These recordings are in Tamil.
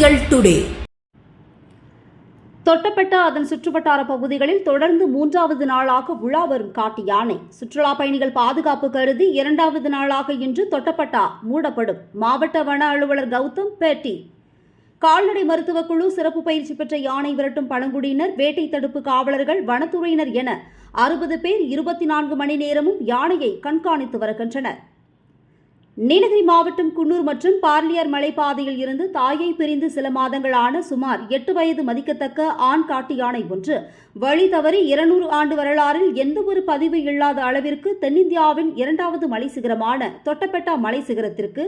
டுடே. தொட்டப்பட்ட அதன் சுற்றுவட்டார பகுதிகளில் தொடர்ந்து மூன்றாவது நாளாக உலா வரும் காட்டு யானை. சுற்றுலா பயணிகள் பாதுகாப்பு கருதி இரண்டாவது நாளாக இன்று தொட்டப்பட்டா மூடப்படும். மாவட்ட வன அலுவலர் கௌதம் பேட்டி. கால்நடை மருத்துவக் குழு சிறப்பு பயிற்சி பெற்ற யானை விரட்டும் பழங்குடியினர் வேட்டை தடுப்பு காவலர்கள் வனத்துறையினர் என அறுபது பேர் இருபத்தி நான்கு மணி நேரமும் யானையை கண்காணித்து வருகின்றனர். நீலகிரி மாவட்டம் குன்னூர் மற்றும் பார்லியார் மலைப்பாதையில் இருந்து தாயை பிரிந்து சில மாதங்களான சுமார் எட்டு வயது மதிக்கத்தக்க ஆண் காட்டு யானை ஒன்று வழி தவறி இருநூறு ஆண்டு வரலாறில் எந்த ஒரு பதிவு இல்லாத அளவிற்கு தென்னிந்தியாவின் இரண்டாவது மலை சிகரமான தொட்டபெட்டா மலை சிகரத்திற்கு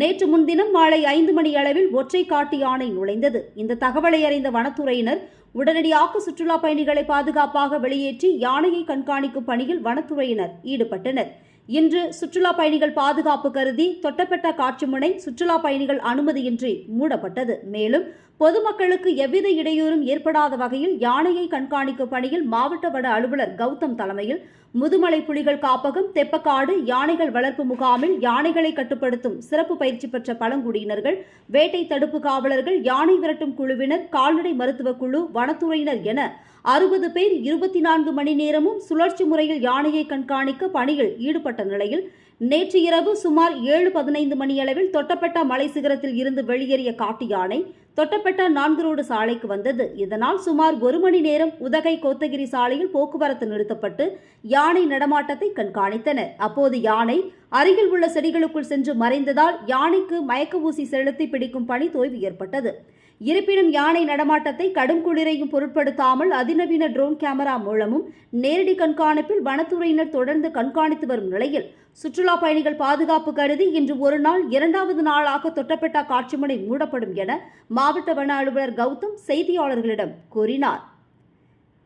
நேற்று முன்தினம் மாலை ஐந்து மணி அளவில் ஒற்றை காட்டு யானை நுழைந்தது. இந்த தகவலை அறிந்த வனத்துறையினர் உடனடியாக சுற்றுலா பயணிகளை பாதுகாப்பாக வெளியேற்றி யானையை கண்காணிக்கும் பணியில் வனத்துறையினர் ஈடுபட்டனர். இன்று சுற்றுலா பயணிகள் பாதுகாப்பு கருதி தொட்டப்பட்ட காட்சிமுனை சுற்றுலா பயணிகள் அனுமதியின்றி மூடப்பட்டது. மேலும் பொதுமக்களுக்கு எவ்வித இடையூறும் ஏற்படாத வகையில் யானையை கண்காணிக்கும் பணியில் மாவட்ட வட அலுவலர் கௌதம் தலைமையில் முதுமலை புலிகள் காப்பகம் தெப்பக்காடு யானைகள் வளர்ப்பு முகாமில் யானைகளை கட்டுப்படுத்தும் சிறப்பு பயிற்சி பெற்ற பழங்குடியினர்கள் வேட்டை தடுப்பு காவலர்கள் யானை விரட்டும் குழுவினர் கால்நடை மருத்துவக் குழு வனத்துறையினர் என அறுபது பேர் இருபத்தி நான்கு மணி நேரமும் சுழற்சி முறையில் யானையை கண்காணிக்க பணியில் ஈடுபட்ட நிலையில் நேற்று இரவு சுமார் ஏழு பதினைந்து மணியளவில் தொட்டப்பட்ட மலை சிகரத்தில் இருந்து வெளியேறிய காட்டு யானை தொட்டப்பட்ட நான்கு ரோடு சாலைக்கு வந்தது. இதனால் சுமார் ஒரு மணி நேரம் உதகை கோத்தகிரி சாலையில் போக்குவரத்து நிறுத்தப்பட்டு யானை நடமாட்டத்தை கண்காணித்தனர். அப்போது யானை அருகில் உள்ள செடிகளுக்குள் சென்று மறைந்ததால் யானைக்கு மயக்க ஊசி செலுத்தி பிடிக்கும் பணி தோய்வு ஏற்பட்டது. இருப்பினும் யானை நடமாட்டத்தை கடும் குளிரையும் பொருட்படுத்தாமல் அதிநவீன ட்ரோன் கேமரா மூலமும் நேரடி கண்காணிப்பில் வனத்துறையினர் தொடர்ந்து கண்காணித்து வரும் நிலையில் சுற்றுலா பயணிகள் பாதுகாப்பு கருதி இன்று ஒரு நாள் இரண்டாவது நாளாக தொட்டப்பெட்டா காட்சிமனை மூடப்படும் என மாவட்ட வன அலுவலர் கௌதம் செய்தியாளர்களிடம் கூறினார்.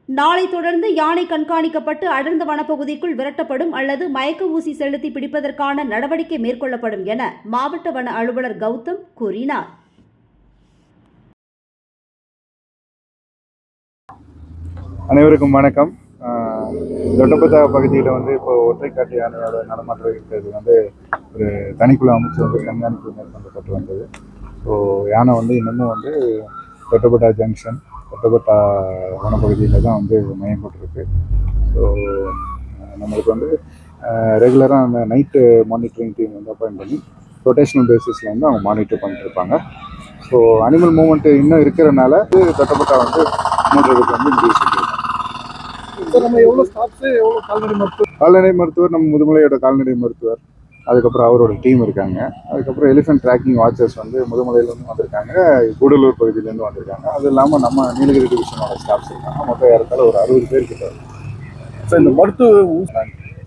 நாளை தொடர்ந்து யானை கண்காணிக்கப்பட்டு அடர்ந்த வனப்பகுதிக்குள் விரட்டப்படும் அல்லது மயக்க ஊசி செலுத்தி பிடிப்பதற்கான நடவடிக்கை மேற்கொள்ளப்படும் என மாவட்ட வன அலுவலர் கௌதம் கூறினார். அனைவருக்கும் வணக்கம். ஆஹ் தொட்டபத்தா பகுதியில் வந்து இப்போ ஒற்றைக்காட்டு யானையோட நடமாட்டம் இருக்கிறது வந்து ஒரு தனிக்குழு அமைச்சு வந்து கண்காணிப்பு மேற்கொள்ளப்பட்டு வந்தது. ஸோ யானை வந்து இன்னமும் வந்து தொட்டபட்டா ஜங்ஷன் தொட்டபட்டா வனப்பகுதியில் தான் வந்து மையம் போட்டிருக்கு ஸோ நம்மளுக்கு வந்து ரெகுலராக அந்த நைட்டு மானிட்டரிங் டீம் வந்து அப்பாயின் பண்ணி ரொட்டேஷனல் பேசிஸில் வந்து அவங்க மானிட்டர் பண்ணிட்டு இருப்பாங்க ஸோ அனிமல் மூவ்மெண்ட் இன்னும் இருக்கிறனால தொட்டபட்டா வந்து மூடுறதுக்கு வந்து முடிவு சார் நம்ம எவ்வளோ ஸ்டாஃப்ஸ் எவ்வளோ கால்நடை மருத்துவம் கால்நடை மருத்துவர் நம்ம முதுமலையோட கால்நடை மருத்துவர். அதுக்கப்புறம் அவரோட டீம் இருக்காங்க. அதுக்கப்புறம் எலிஃபென்ட் ட்ராக்கிங் வாட்சர்ஸ் வந்து முதுமலையிலேருந்து வந்திருக்காங்க. கூடலூர் பகுதியிலேருந்து வந்திருக்காங்க. அது இல்லாமல் நம்ம நீலகிரி டிவிஷனோட ஸ்டாஃப்ஸ் இருக்காங்க. மொத்தம் ஏறத்தாழ ஒரு அறுபது பேர் கிட்ட சார் இந்த மருத்துவ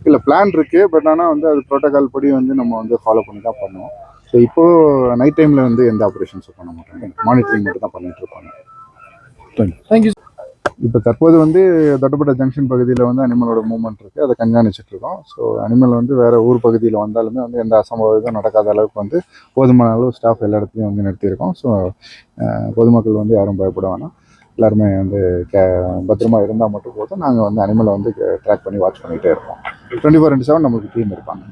இல்லை பிளான் இருக்கு. பட் ஆனால் வந்து அது ப்ரோட்டோகால் படி வந்து நம்ம வந்து ஃபாலோ பண்ணி தான் பண்ணுவோம். ஸோ இப்போ நைட் டைமில் வந்து எந்த ஆப்ரேஷன்ஸும் பண்ண மாட்டாங்க. மானிட்டரிங் மட்டும் தான் பண்ணிட்டு இருப்பாங்க. தேங்க்யூ இப்போ தற்போது வந்து தொட்டப்பட்ட ஜங்ஷன் பகுதியில் வந்து அனிமலோட மூவ்மெண்ட் இருக்குது அதை கண்காணிச்சுட்டு இருக்கோம். ஸோ அனிமல் வந்து வேறு ஊர் பகுதியில் வந்தாலுமே வந்து எந்த அசம்பாவிதம் நடக்காத அளவுக்கு வந்து போதுமான அளவு ஸ்டாஃப் எல்லா இடத்துலையும் வந்து நிறுத்தியிருக்கோம். ஸோ பொதுமக்கள் வந்து யாரும் பயப்பட வேணாம். எல்லாருமே வந்து கே பத்திரமா இருந்தால் மட்டும் போதும். நாங்கள் வந்து அனிமலை வந்து ட்ராக் பண்ணி வாட்ச் பண்ணிகிட்டே இருப்போம். டுவெண்ட்டி ஃபோர் இன்ட்டு செவன் நமக்கு டீம் இருப்பாங்க.